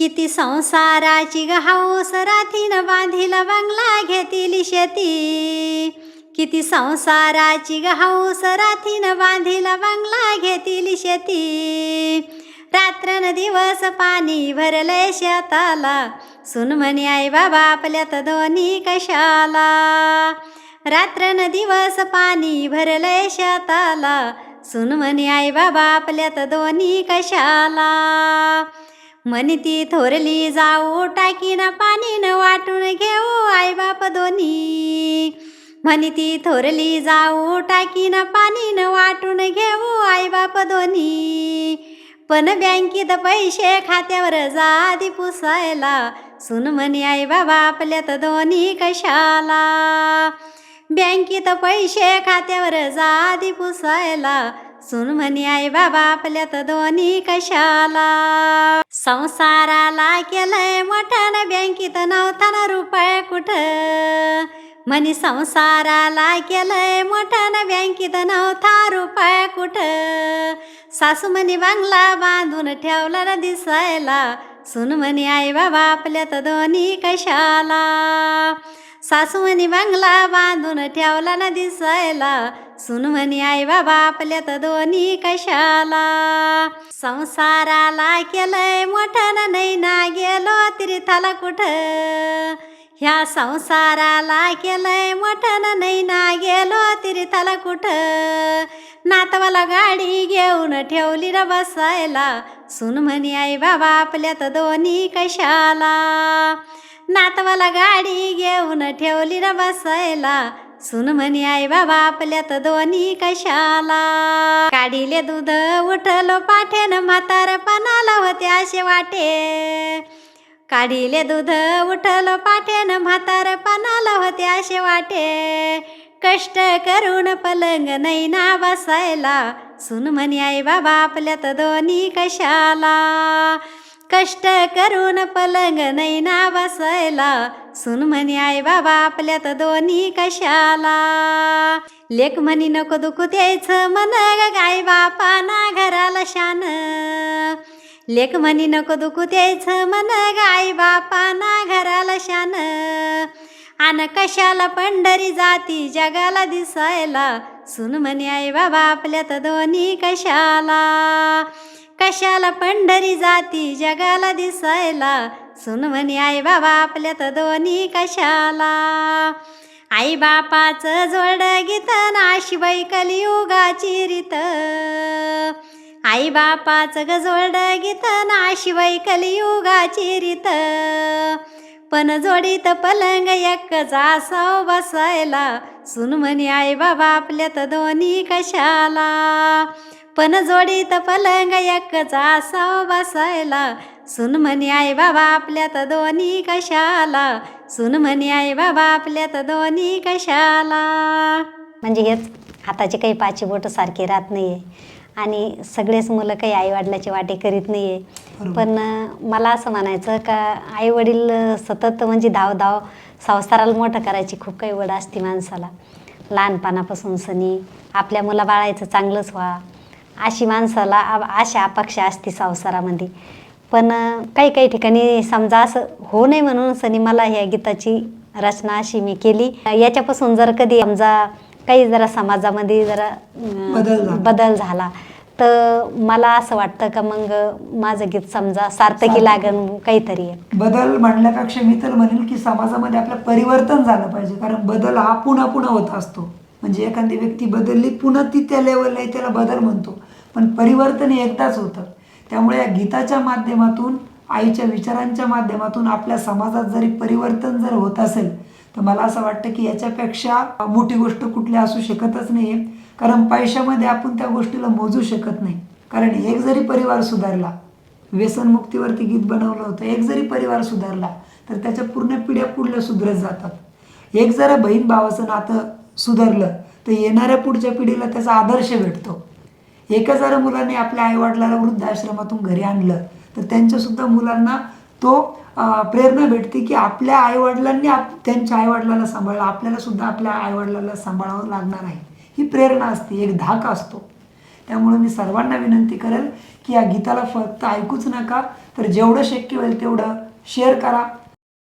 किती संसाराची ग हौस राथीन बांधील बंगला घेतील शेती. किती संसाराची ग हौस राथीन बांधील बंगला घेतील शेती. रात्रन दिवस पाणी भरलंय शेताला. सुन म्हणे आई बाबा आपल्यात दोन्ही कशाला? रात्रन दिवस पाणी भरलंय शेताला. सुन म्हणे आई बाबा आपल्यात दोन्ही कशाला? म्हणती थोरली जाऊ टाकीन पाणी न वाटून घेऊ आई बाप दोन्ही. म्हणे ती थोरली जाऊ टाकीन पाणी न वाटून घेऊ आई बाप दोन्ही. पण बँकेत पैसे खात्यावर जादी पुसायला सुन म्हणे आई बाबा आपल्यात दोन्ही कशाला? बँकेत पैसे खात्यावर जादी पुसायला सुन म्हणे आई बाबा आपल्यात दोन्ही कशाला? संसाराला केलंय मोठ्यानं बँकेत नव्हता रुपये कुठं? म्हणे संसाराला केलंय मोठ्यानं बँकेत नव्हता रुपये कुठं? सासू म्हणे बांगला बांधून ठेवला ना दिसायला. सुन म्हणे आई बाबा आपल्यात दोन्ही कशाला? सासूमनी बंगला बांगला बांधून ठेवला ना दिसायला. सुन आई बाबा आपल्यात दोन्ही कशाला? संसाराला केलंय मोठ्यानं नाही ना गेलो तीर्थाला कुठं? ह्या संसाराला केलंय मोठ्यानं नाही ना गेलो तीर्थाला कुठं? नातवाला गाडी घेऊन ठेवली ना बसायला. सुन म्हणी आई बाबा आपल्यात दोन्ही कशाला? नातवाला गाडी घेऊन ठेवली ना बसायला. सुन म्हणे आई बाबा आपल्यात दोन्ही कशाला? काढीले दूध उठलो पाठेन म्हातारपणाला होते असे वाटे. काढीले दूध उठलो पाठेन म्हातारपणाला होते असे वाटे. कष्ट करून पलंग नाही ना बसायला. सुन म्हणे आई बाबा आपल्यात दोन्ही कशाला? कष्ट करून पलंग नैना बसायला सुन म्हणे आई बाबा आपल्यात दोन्ही कशाला? लेख म्हणी नको दुखू द्यायचं मन ग गाई बापा ना घराला शान. लेख म्हणी नको दुखू द्यायचं मन गाई बापा ना घराला शान. आन कशाला पंढरी जाती जगाला दिसायला? सुन म्हणे आई बाबा आपल्यात दोन्ही कशाला? कशाला पंढरी जाती जगाला दिसायला? सुन म्हणे आई बाबा आपल्यात दोन्ही कशाला? आई बापाचं जोड गीत नाशिबाई कलियुगाची रीत. आई बापाचं गजोड गीत नाशिबाई कलियुगाची रीत. पण जोडीत पलंग एक जासाव बसायला. सुन म्हणे आई बाबा आपल्यात दोन्ही कशाला? पण जोडीत पलंग एकचा साव बसायला. सुन म्हणे आई बाबा आपल्यात दोन्ही कशाला? सुन म्हणे आई बाबा आपल्यात दोन्ही कशाला? म्हणजे हेच हाताचे काही पाची बोट सारखे राहत नाही आहे आणि सगळेच मुलं काही आईवडिलाची वाटे करीत नाही आहे. पण मला असं म्हणायचं का आईवडील सतत म्हणजे धाव धाव संसाराला मोठं करायची खूप काही वड असते माणसाला. लहानपणापासून सनी आपल्या मुला बाळायचं चांगलंच व्हा. अशी माणसाला आशा अपेक्षा असते संसारामध्ये पण काही काही ठिकाणी समजा असं हो नाही म्हणून सनी मला ह्या गीताची रचना अशी मी केली याच्यापासून जर कधी समजा काही जरा समाजामध्ये जरा बदल झाला. बदल झाला तर मला असं वाटतं का मग माझं गीत समजा सार्थकी. लागन काहीतरी आहे. बदल म्हणण्यापेक्षा मी तर म्हणेल की समाजामध्ये आपलं परिवर्तन झालं पाहिजे कारण बदल हा पुन्हा पुन्हा होत असतो म्हणजे एखादी व्यक्ती बदलली पुन्हा ती त्या लेवलला त्याला बदल म्हणतो पण परिवर्तन हे एकदाच होतं. त्यामुळे या गीताच्या माध्यमातून आईच्या विचारांच्या माध्यमातून आपल्या समाजात जरी परिवर्तन जर होत असेल तर मला असं वाटतं की याच्यापेक्षा मोठी गोष्ट कुठली असू शकतच नाही आहे कारण पैशामध्ये आपण त्या गोष्टीला मोजू शकत नाही. कारण एक जरी परिवार सुधारला व्यसनमुक्तीवरती गीत बनवलं होतं एक जरी परिवार सुधारला तर त्याच्या पूर्ण पिढ्या पुढल्या सुधरत जातात. एक जरा बहीण भावाचं नातं सुधारलं तर येणाऱ्या पुढच्या पिढीला त्याचा आदर्श भेटतो. एका जर मुलाने आपल्या आईवडिलाला वृद्धाश्रमातून घरी आणलं तर त्यांच्यासुद्धा मुलांना तो प्रेरणा भेटते की आपल्या आईवडिलांनी आप त्यांच्या आईवडिलाला सांभाळलं आपल्यालासुद्धा आपल्या आईवडिलाला सांभाळावं लागणार आहे. ही प्रेरणा असते एक धाक असतो. त्यामुळे मी सर्वांना विनंती करेल की या गीताला फक्त ऐकूच नका तर जेवढं शक्य होईल तेवढं शेअर करा.